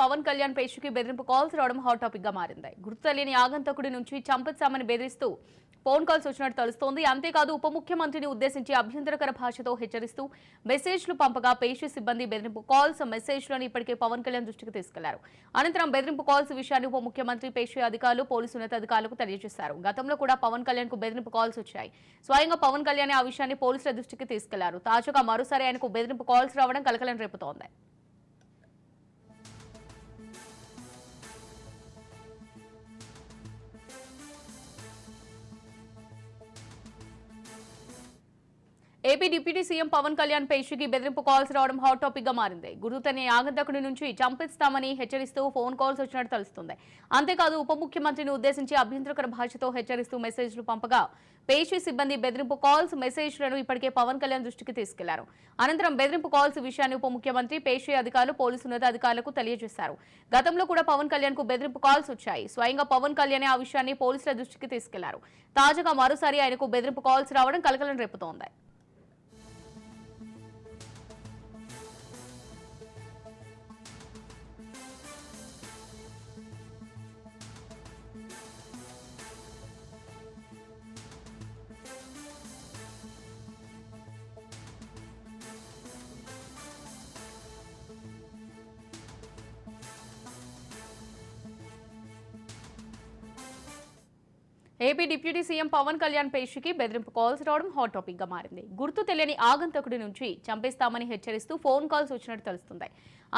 పవన్ కళ్యాణ్ పేషుకి బెదిరింపు కాల్స్ రావడం హాట్ టాపిక్గా మారింది. గుర్తు ఆగంతకుడి నుంచి చంపచ్చామని బెదిరిస్తూ ఫోన్ కాల్స్ వచ్చినట్టు తెలుస్తోంది. అంతేకాదు ఉప ముఖ్యమంత్రిని ఉద్దేశించి అభ్యంతరకర భాషతో హెచ్చరిస్తూ మెసేజ్లు పంపగా పేషి సిబ్బంది బెదిరింపు కాల్స్ మెసేజ్లను ఇప్పటికే పవన్ కళ్యాణ్ దృష్టికి తీసుకెళ్ళారు. అనంతరం బెదిరింపు కాల్స్ విషయాన్ని ఉప ముఖ్యమంత్రి పేషి అధికారులు పోలీసు ఉన్నతాధికారులకు తెలియజేశారు. గతంలో కూడా పవన్ కళ్యాణ్కు బెదిరింపు కాల్స్ వచ్చాయి. స్వయంగా పవన్ కళ్యాణ్ ఆ విషయాన్ని పోలీసుల దృష్టికి తీసుకెళ్ళారు. తాజాగా మరోసారి ఆయనకు బెదిరింపు కాల్స్ రావడం కలకలం రేపుతోంది. AP deputy CM Pawan Kalyan పేషికి బెదిరింపు కాల్స్ రావడం హాట్ టాపిక్గా మారింది. గురుతనే ఆగంతకుడి నుంచి చంపిస్తామని హెచ్చరిస్తూ ఫోన్ కాల్స్ వచ్చినట్టు తెలుస్తుంది. అంతేకాదు ఉప ముఖ్యమంత్రిని ఉద్దేశించి అభ్యంతరకర భాషతో హెచ్చరిస్తూ మెసేజ్లు పంపగా పేషి సిబ్బంది బెదిరింపు కాల్స్ మెసేజ్లను ఇప్పటికే పవన్ కళ్యాణ్ దృష్టికి తీసుకెళ్ళారు. అనంతరం బెదిరింపు కాల్స్ విషయాన్ని ఉప ముఖ్యమంత్రి పేషి అధికారులు పోలీసు ఉన్నతాధికారులకు తెలియజేశారు. గతంలో కూడా పవన్ కళ్యాణ్కు బెదిరింపు కాల్స్ వచ్చాయి. స్వయంగా పవన్ కళ్యాణ్ ఆ విషయాన్ని పోలీసుల దృష్టికి తీసుకెళ్ళారు. తాజాగా మరోసారి ఆయనకు బెదిరింపు కాల్స్ రావడం కలకలం రేపుతోంది. AP deputy CM Pawan Kalyan పేషికి బెదిరింపు కాల్స్ రావడం హాట్ టాపిక్గా మారింది. గుర్తు తెలియని ఆగంతకుడి నుంచి చంపేస్తామని హెచ్చరిస్తూ ఫోన్ కాల్స్ వచ్చినట్టు తెలుస్తుంది.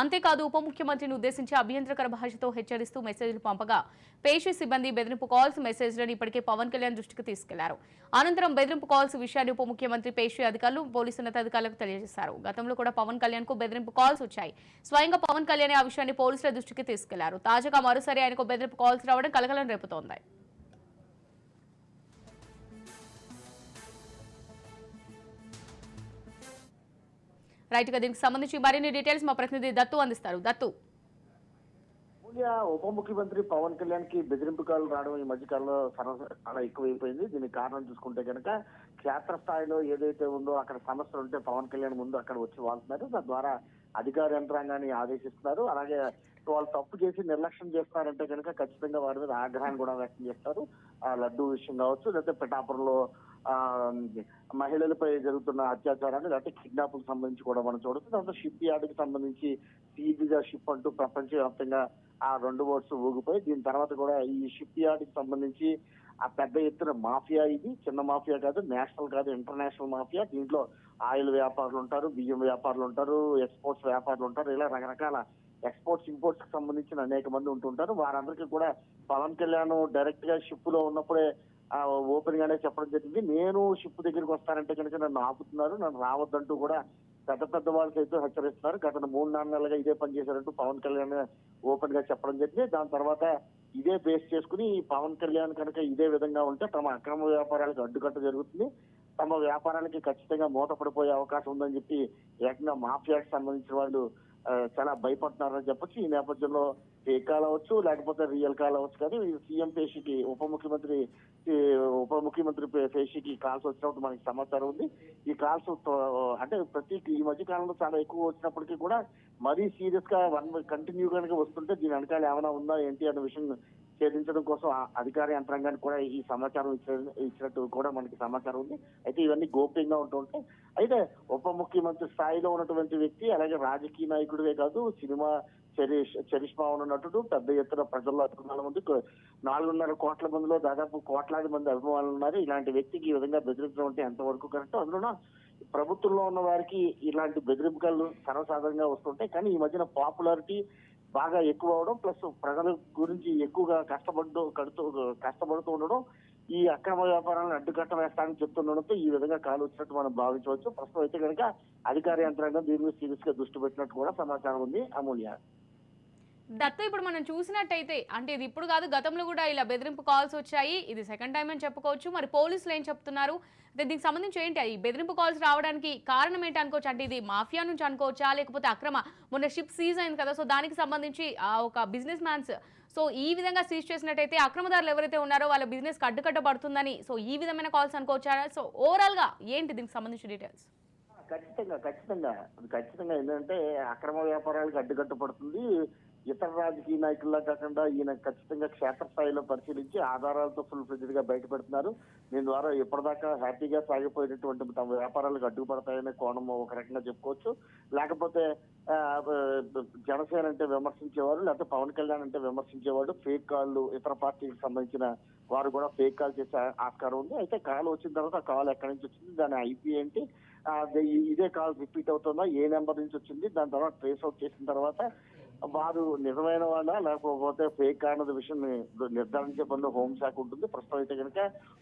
అంతేకాదు ఉప ముఖ్యమంత్రిని ఉద్దేశించి అభ్యంతరకర భాషతో హెచ్చరిస్తూ మెసేజ్లు పంపగా పేషి సిబ్బంది బెదిరింపు కాల్స్ మెసేజ్లను ఇప్పటికే పవన్ కళ్యాణ్ దృష్టికి తీసుకెళ్ళారు. అనంతరం బెదిరింపు కాల్స్ విషయాన్ని ఉప ముఖ్యమంత్రి పేషి అధికారులు పోలీసు ఉన్నతాధికారులకు తెలియజేశారు. గతంలో కూడా పవన్ కళ్యాణ్కు బెదిరింపు కాల్స్ వచ్చాయి. స్వయంగా పవన్ కళ్యాణ్ ఆ విషయాన్ని పోలీసుల దృష్టికి తీసుకెళ్ళారు. తాజాగా మరోసారి ఆయనకు బెదిరింపు కాల్స్ రావడం కలకలం రేపుతోంది. రైట్గా దీనికి సంబంధించి మరిన్ని డీటెయిల్స్ మా ప్రతినిధి దత్తు అందిస్తారు. దత్తు. ఉప ముఖ్యమంత్రి పవన్ కళ్యాణ్కి బెదిరింపు కాలు రావడం ఈ మధ్య కాలంలో సర్వ- చాలా ఎక్కువైపోయింది. దీనికి కారణం చూసుకుంటే కనుక క్షేత్ర స్థాయిలో ఏదైతే ఉందో అక్కడ సమస్యలు ఉంటే పవన్ కళ్యాణ్ ముందు అక్కడ వచ్చి వాళ్తున్నారు. తద్వారా అధికార యంత్రాంగాన్ని ఆదేశిస్తున్నారు. అలాగే వాళ్ళు తప్పు చేసి నిర్లక్ష్యం చేస్తారంటే కనుక ఖచ్చితంగా వారి మీద ఆగ్రహాన్ని కూడా వ్యక్తం చేస్తారు. ఆ లడ్డు విషయం కావచ్చు లేకపోతే పిఠాపురంలో మహిళలపై జరుగుతున్న అత్యాచారాన్ని లేకపోతే కిడ్నాప్కు సంబంధించి కూడా మనం చూడొచ్చు. దాంతో షిప్ యార్డ్కి సంబంధించి సీజీగా షిప్ అంటూ ప్రపంచవ్యాప్తంగా ఆ రెండు వర్డ్స్ ఊగిపోయి దీని తర్వాత కూడా ఈ షిప్ యార్డ్కి సంబంధించి ఆ పెద్ద ఎత్తున మాఫియా ఇది. చిన్న మాఫియా కాదు నేషనల్ కాదు ఇంటర్నేషనల్ మాఫియా. దీంట్లో ఆయిల్ వ్యాపారులు ఉంటారు బియ్యం వ్యాపారులు ఉంటారు ఎక్స్పోర్ట్స్ వ్యాపారులు ఉంటారు ఇలా రకరకాల ఎక్స్పోర్ట్స్ ఇంపోర్ట్స్కి సంబంధించిన అనేక మంది ఉంటుంటారు వారందరికీ కూడా పవన్ కళ్యాణ్ డైరెక్ట్గా షిప్లో ఉన్నప్పుడే ఓపెన్ గానే చెప్పడం జరిగింది. నేను షిప్ దగ్గరికి వస్తానంటే కనుక నన్ను ఆపుతున్నారు నన్ను రావద్దంటూ కూడా పెద్ద పెద్ద వాళ్ళకి అయితే హెచ్చరిస్తున్నారు. గత మూడు నాలుగు నెలలుగా ఇదే పని చేశారంటూ పవన్ కళ్యాణ్ ఓపెన్గా చెప్పడం జరిగింది. దాని తర్వాత ఇదే బేస్ చేసుకుని పవన్ కళ్యాణ్ కనుక ఇదే విధంగా ఉంటే తమ అక్రమ వ్యాపారాలకు అడ్డుకట్ట జరుగుతుంది. తమ వ్యాపారానికి ఖచ్చితంగా మూతపడిపోయే అవకాశం ఉందని చెప్పి ఏకంగా మాఫియాకి సంబంధించిన వాళ్ళు చాలా భయపడుతున్నారని చెప్పొచ్చు. ఈ నేపథ్యంలో ఫేక్ కాల్ అవ్వచ్చు లేకపోతే రియల్ కాల్ అవ్వచ్చు కానీ సీఎం పేషికి ఉప ముఖ్యమంత్రి ఉప ముఖ్యమంత్రి పే- పేషికి కాల్స్ వచ్చినప్పుడు మనకి సమాచారం ఉంది. ఈ కాల్స్ అంటే ప్రతి ఈ మధ్య కాలంలో చాలా ఎక్కువ వచ్చినప్పటికీ కూడా మరీ సీరియస్గా వన్ కంటిన్యూ కనుక వస్తుంటే దీని వెనకాల ఏమైనా ఉందా ఏంటి అన్న విషయం ఛేదించడం కోసం అధికార యంత్రాంగానికి కూడా ఈ సమాచారం ఇచ్చినట్టు కూడా మనకి సమాచారం ఉంది. అయితే ఇవన్నీ గోప్యంగా ఉంటుంటే అయితే ఉప ముఖ్యమంత్రి స్థాయిలో ఉన్నటువంటి వ్యక్తి అలాగే రాజకీయ నాయకుడివే కాదు సినిమా చరిష్ చరిష్మా ఉన్న నటుడు పెద్ద ఎత్తున ప్రజల్లో అభిమానం ఉంది. నాలుగున్నర కోట్ల మందిలో దాదాపు కోట్లాది మంది అభిమానులు ఉన్నారు. ఇలాంటి వ్యక్తికి ఈ విధంగా బెదిరించడం అంటే ఎంతవరకు కరెక్ట్ అందులో ప్రభుత్వంలో ఉన్న వారికి ఇలాంటి బెదిరింపులు సర్వసాధారణంగా వస్తుంటాయి. కానీ ఈ మధ్యన పాపులారిటీ బాగా ఎక్కువ అవడం ప్లస్ ప్రజల గురించి ఎక్కువగా కష్టపడుతూ కడుతూ కష్టపడుతూ ఉండడం ఈ అక్రమ వ్యాపారాలను అడ్డుకట్ట వేస్తానని చెప్తుండడంతో ఈ విధంగా కాలు వచ్చినట్టు మనం భావించవచ్చు. ప్రస్తుతం అయితే కనుక అధికార యంత్రాంగం దీని మీద సీరియస్గా దృష్టి పెట్టినట్టు కూడా సమాచారం ఉంది. అమూల్య దత్త ఇప్పుడు మనం చూసినట్టయితే అంటే ఇది ఇప్పుడు కాదు గతంలో కూడా ఇలా బెదిరింపు కాల్స్ వచ్చాయి. ఇది సెకండ్ టైం అని చెప్పుకోవచ్చు. మరి పోలీసులు ఏం చెప్తున్నారు? అంటే దీనికి సంబంధించి ఏంటి? ఈ బెదిరింపు కాల్స్ రావడానికి కారణం ఏంటి అనుకోవచ్చు? అంటే ఇది మాఫియా నుంచి అనుకోవచ్చా? లేకపోతే అక్రమ? మొన్న షిప్ సీజ్ అయింది కదా సో దానికి సంబంధించి ఆ ఒక బిజినెస్ మ్యాన్స్ సో ఈ విధంగా సీజ్ చేసినట్టయితే అక్రమదారులు ఎవరైతే ఉన్నారో వాళ్ళ బిజినెస్ అడ్డుకట్ట పడుతుందని సో ఈ విధమైన కాల్స్ అనుకోవచ్చా? సో ఓవరాల్గా ఏంటి దీనికి సంబంధించి డీటెయిల్స్ ఖచ్చితంగా ఖచ్చితంగా. అది ఖచ్చితంగా ఏంటంటే అక్రమ వ్యాపారాలకు అడ్డుకట్ట పడుతుంది. ఇతర రాజకీయ నాయకుల్లా కాకుండా ఈయన ఖచ్చితంగా క్షేత్రస్థాయిలో పరిశీలించి ఆధారాలతో ఫుల్ ఫ్లెడ్జ్డ్గా బయటపెడుతున్నారు. దీని ద్వారా ఇప్పటిదాకా హ్యాపీగా సాగిపోయినటువంటి తమ వ్యాపారాలకు అడ్డుపడతాయనే కోణం ఒక రకంగా చెప్పుకోవచ్చు. లేకపోతే జనసేన అంటే విమర్శించేవారు లేకపోతే పవన్ కళ్యాణ్ అంటే విమర్శించేవాడు ఫేక్ కాళ్ళు ఇతర పార్టీకి సంబంధించిన వారు కూడా ఫేక్ కాల్ చేసే ఆస్కారం ఉంది. అయితే కాల్ వచ్చిన తర్వాత కాల్ ఎక్కడి నుంచి వచ్చింది దాని ఐపీ ఏంటి ఇదే కాల్ రిపీట్ అవుతుందా ఏ నెంబర్ నుంచి వచ్చింది దాని తర్వాత ట్రేస్ అవుట్ చేసిన తర్వాత వారు నిజమైన వాళ్ళ లేకపోతే ఫేక్ అన్నది విషయం నిర్ధారించే పనిలో హోంశాఖ ఉంటుంది. ప్రస్తుతం అయితే కనుక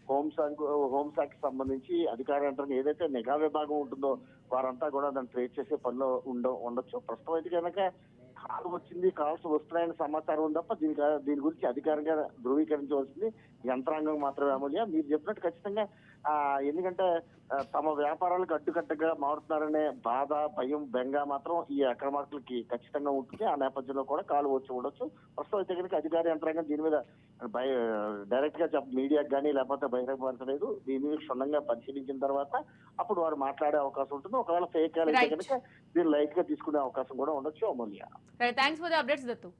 హోంశాఖ హోంశాఖ సంబంధించి అధికార యంత్రం ఏదైతే నిఘా విభాగం ఉంటుందో వారంతా కూడా దాన్ని ట్రేస్ చేసే పనిలో ఉండ ఉండొచ్చు. ప్రస్తుతం అయితే కనుక కాల్ వచ్చింది కాల్స్ వస్తున్నాయని సమాచారం ఉంది తప్ప దీనికి దీని గురించి అధికారంగా ధృవీకరించవలసింది. యంత్రాంగం మాత్రమే అమూల్య? మీరు చెప్పినట్టు ఖచ్చితంగా ఆ, ఎందుకంటే తమ వ్యాపారాలకు అడ్డుకట్టగా మారుతున్నారనే బాధ భయం బెంగ మాత్రం ఈ అక్రమార్కులకి ఖచ్చితంగా ఉంటుంది. ఆ నేపథ్యంలో కూడా కాలు వచ్చి ఉండొచ్చు. ప్రస్తుతం అయితే కనుక అధికార యంత్రాంగం దీని మీద బయ డైరెక్ట్గా చెప్ప మీడియాకి కానీ లేకపోతే బహిరంగపరచలేదు. దీని మీద క్షుణ్ణంగా పరిశీలించిన తర్వాత అప్పుడు వారు మాట్లాడే అవకాశం ఉంటుంది. ఒకవేళ ఫేక్ అయితే. కనుక దీన్ని లైట్గా తీసుకునే అవకాశం కూడా ఉండొచ్చు. అమూల్య? Right. Thanks for the updates, Dattu.